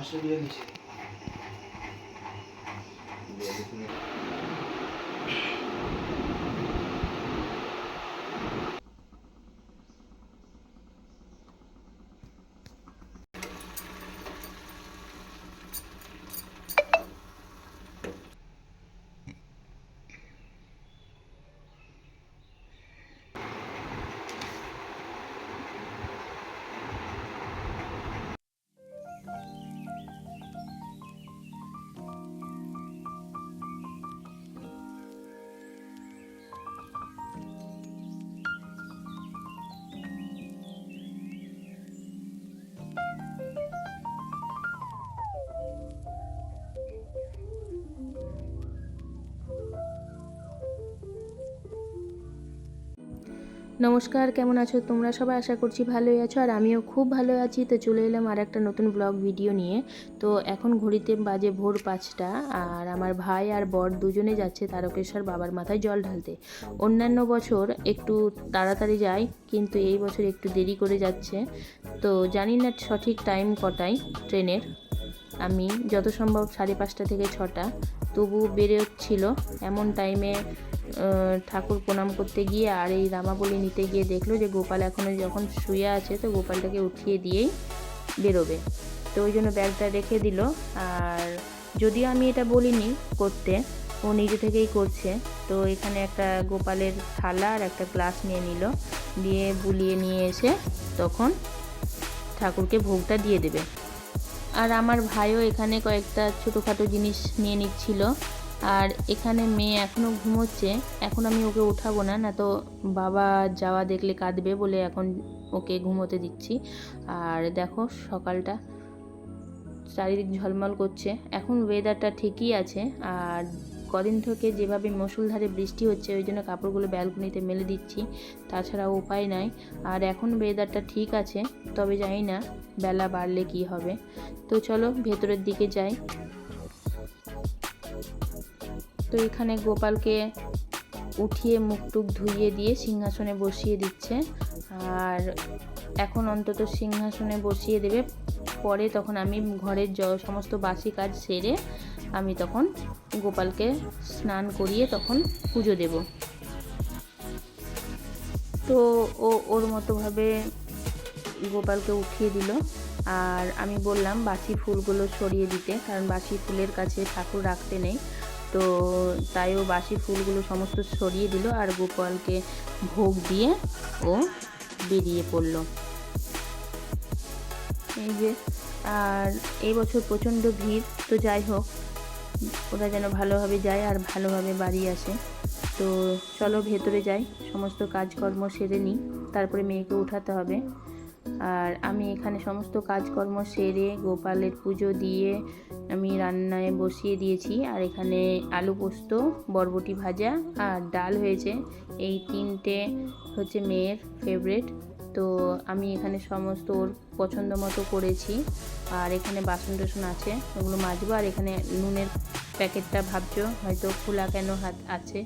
পাশে দিয়ে নিচে নমস্কার, কেমন আছো তোমরা? সবাই আশা করছি ভালোই আছো। আর আমিও খুব ভালো আছি। তো চলে এলাম আর একটা নতুন ব্লগ ভিডিও নিয়ে। তো এখন ঘড়িতে বাজে ভোর পাঁচটা। আর আমার ভাই আর বর দুজনে যাচ্ছে তারকেশ্বর বাবার মাথায় জল ঢালতে। অন্যান্য বছর একটু তাড়াতাড়ি যায়, কিন্তু এই বছর একটু দেরি করে যাচ্ছে। তো জানি না সঠিক টাইম কটায় ট্রেনের। আমি যত সম্ভব সাড়ে পাঁচটা থেকে ছটা। তবু বেরোচ্ছিল এমন টাইমে ঠাকুর প্রণাম করতে গিয়ে আর এই রামাবলি নিতে গিয়ে দেখল যে গোপাল এখনও যখন শুয়ে আছে তো গোপালটাকে উঠিয়ে দিয়েই বেরোবে। তো ওই জন্য ব্যাগটা রেখে দিল। আর যদিও আমি এটা বলিনি করতে, ও নিজে থেকেই করছে। তো এখানে একটা গোপালের থালা আর একটা গ্লাস নিয়ে নিল। দিয়ে বুলিয়ে নিয়ে এসে তখন ঠাকুরকে ভোগটা দিয়ে দেবে। আর আমার ভাইও এখানে কয়েকটা ছোটোখাটো জিনিস নিয়ে নিচ্ছিল। আর এখানে মেয়ে এখনও ঘুমোচ্ছে। এখন আমি ওকে উঠাবো না না তো বাবা যাওয়া দেখলে কাঁদবে বলে এখন ওকে ঘুমোতে দিচ্ছি। আর দেখো সকালটা, চারিদিক ঝলমল করছে। এখন ওয়েদারটা ঠিকই আছে আর কদিন থেকে যেভাবে মুষলধারে বৃষ্টি হচ্ছে, ওই জন্য কাপড়গুলো ব্যালকনিতে মেলে দিচ্ছি, তাছাড়া উপায় নাই। আর এখন ওয়েদারটা ঠিক আছে, তবে জানি না বেলা বাড়লে কি হবে। তো চলো ভেতরের দিকে যাই। তো এখানে গোপালকে উঠিয়ে মুখ টুক ধুইয়ে দিয়ে সিংহাসনে বসিয়ে দিচ্ছে। আর এখন অন্তত সিংহাসনে বসিয়ে দেবে। পরে তখন আমি ঘরের সমস্ত বাসি কাজ সেরে আমি তখন গোপালকে স্নান করিয়ে তখন পুজো দেব। তো ও, ওর মতোভাবে গোপালকে উঠিয়ে দিল। আর আমি বললাম, বাসি ফুলগুলো সরিয়ে দিতে, কারণ বাসি ফুলের কাছে ঠাকুর রাখতে নেই। তো তাই ও বাসি ফুলগুলো সমস্ত সরিয়ে দিল আর গোপালকে ভোগ দিয়ে ও বেরিয়ে পড়ল। এই যে, আর এই বছর প্রচণ্ড ভিড়, তো যাই হোক, ওরা যেন ভালোভাবে যায় আর ভালোভাবে বাড়ি আসে। তো চলো ভেতরে যাই, সমস্ত কাজকর্ম সেরে নিই, তারপরে মেয়েকে উঠাতে হবে। আর আমি এখানে সমস্ত কাজকর্ম সেরে গোপালের পুজো দিয়ে আমি রান্নায় বসিয়ে দিয়েছি আর এখানে আলু পোস্ত, বরবটি ভাজা আর ডাল হয়েছে। এই তিনটে হচ্ছে মেয়ের ফেভারেট তো আমি এখানে সমস্ত ওর পছন্দ মতো করেছি। আর এখানে বাসন টাসন আছে, ওগুলো মাজবো। আর এখানে নুনের প্যাকেটটা ভাবছ, হয়তো খোলা কেন হাত আছে।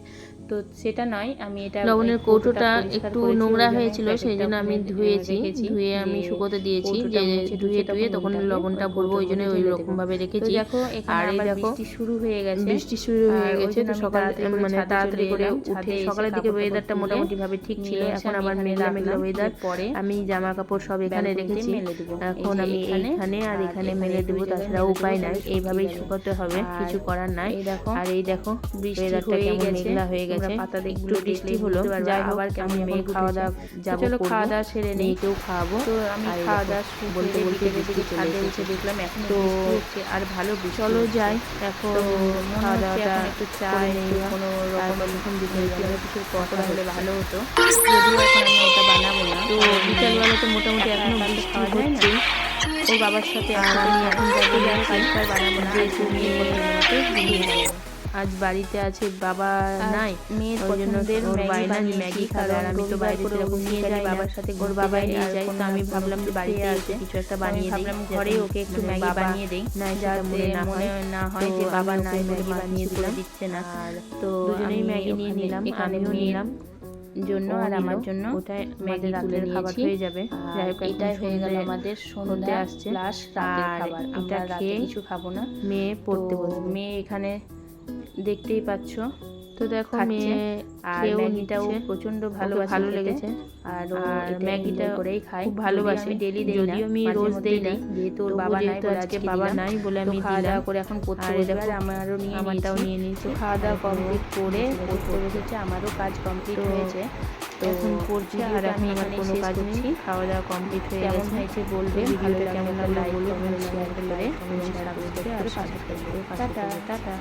তো সেটা নয় আমি এটা লবণের কৌটোটা একটু নোংরা হয়েছিল সেই জন্য আমি ধুয়েছি। ধুয়ে আমি শুকোতে দিয়েছি যে মুছে ধুয়ে তখন লবণটা ভরবো ওই জন্য ওই রকম ভাবে রেখেছি। আর এই দেখো বৃষ্টি শুরু হয়ে গেছে। বৃষ্টি শুরু হয়ে গেছে তো সকাল মানে তাড়াতাড়ি করে উঠে সকালের দিকে ওয়েদারটা মোটামুটি ভাবে ঠিক ছিল এখন আবার মেঘলা মেঘলা ওয়েদার পরে আমি জামা কাপড় সব এখানে রেখেছি। এখন আমি এখানে আর এখানে মেলে দেবো তাছাড়া উপায় নাই এইভাবেই শুকোতে হবে কিছু করার নাই। আর এই দেখো বৃষ্টি ওয়েদারটা হয়ে কেমন গেছে মেঘলা হয়ে তোমরা গেছে। পাতা একটু বৃষ্টি হলো যাই হোক আবার কেমন মেঘ খাওয়া দাওয়া যাব চলো খাওয়া দাওয়া সেরে নেই। মেয়েকেও খাওয়াবো। তো আমি খাওয়া দাওয়া বলতে বলতে দিকে ছাদে উঠে দেখলাম এখন তো হচ্ছে আর ভালো চলো যাই। এখন খাওয়া এখন একটু চা করে একটু নিলাম। কোনো রকম বিকেল কোনো বেলা হলে ভালো হতো। যদিও এখন আমি ওটা বানাবো না। তো বিকালবেলা তো মোটামুটি এখনও খাওয়া যায় না। ওর বাবার সাথে আর আমি এখন এখন যাব বানাবো না। তুমি মতো দিয়ে। আজ বাড়িতে আছে বাবা নাই। মেয়ের পছন্দের ম্যাগি যে ম্যাগি খাবে। আর আমি তো বাইরে সেরকম নিয়ে যাই বাবার সাথে ওর যায় নিয়ে যায় তো আমি ভাবলাম যে বাড়িতে আসে। কিছু একটা বানিয়ে দিই ঘরেই ওকে একটু মানে ম্যাগি বানিয়ে দেই সেটা যাতে মনে না হয়। না হয় যে বাবা নাই ম্যাগি বানিয়ে দিলাম। দিচ্ছে না তো দুজনেই ম্যাগি নিয়ে নিলাম। এখানে আমিও নিলাম। জন্য আর আমার জন্য ওটাই ম্যাগি তুলে রাতের খাবার হয়ে যাবে। যাই হোক এটাই হয়ে গেল আমাদের সন্ধ্যা আসছে। প্লাস রাতের খাবার। আমরা রাতে কিছু খাব না। মেয়ে পড়তে বসবে মেয়ে এখানে দেখতেই পাচ্ছ। তো দেখো মেয়ে আর ম্যাগিটাও প্রচণ্ড ভালো ভালো লেগেছে। আর আর ম্যাগিটা করেই খায়। খুব ভালোবাসে। ডেলি দেই না যদিও আমি রোজ দেই না। যেহেতু ওর বাবা নাই বলে আজকে বাবা নাই বলে তো আমি খাওয়া দাওয়া করে এখন আর বসবে আর আমারও নিয়ে আমারটাও। নিয়ে নিয়েছে। তো খাওয়া দাওয়া কমপ্লিট করে বসে বসে পড়তে বসেছে। আমারও কাজ কমপ্লিট হয়েছে। তো এখন পড়ছে আর আমি আমার কোনো শেষ কাজ করছি। নেই খাওয়া দাওয়া কমপ্লিট হয়ে কেমন গেছে। হয়েছে বলবে? ভিডিওটা কেমন কেমন লাগল লাইক বলো কমেন্ট শেয়ার করে শেয়ার করে ta ta ta ta ta ta.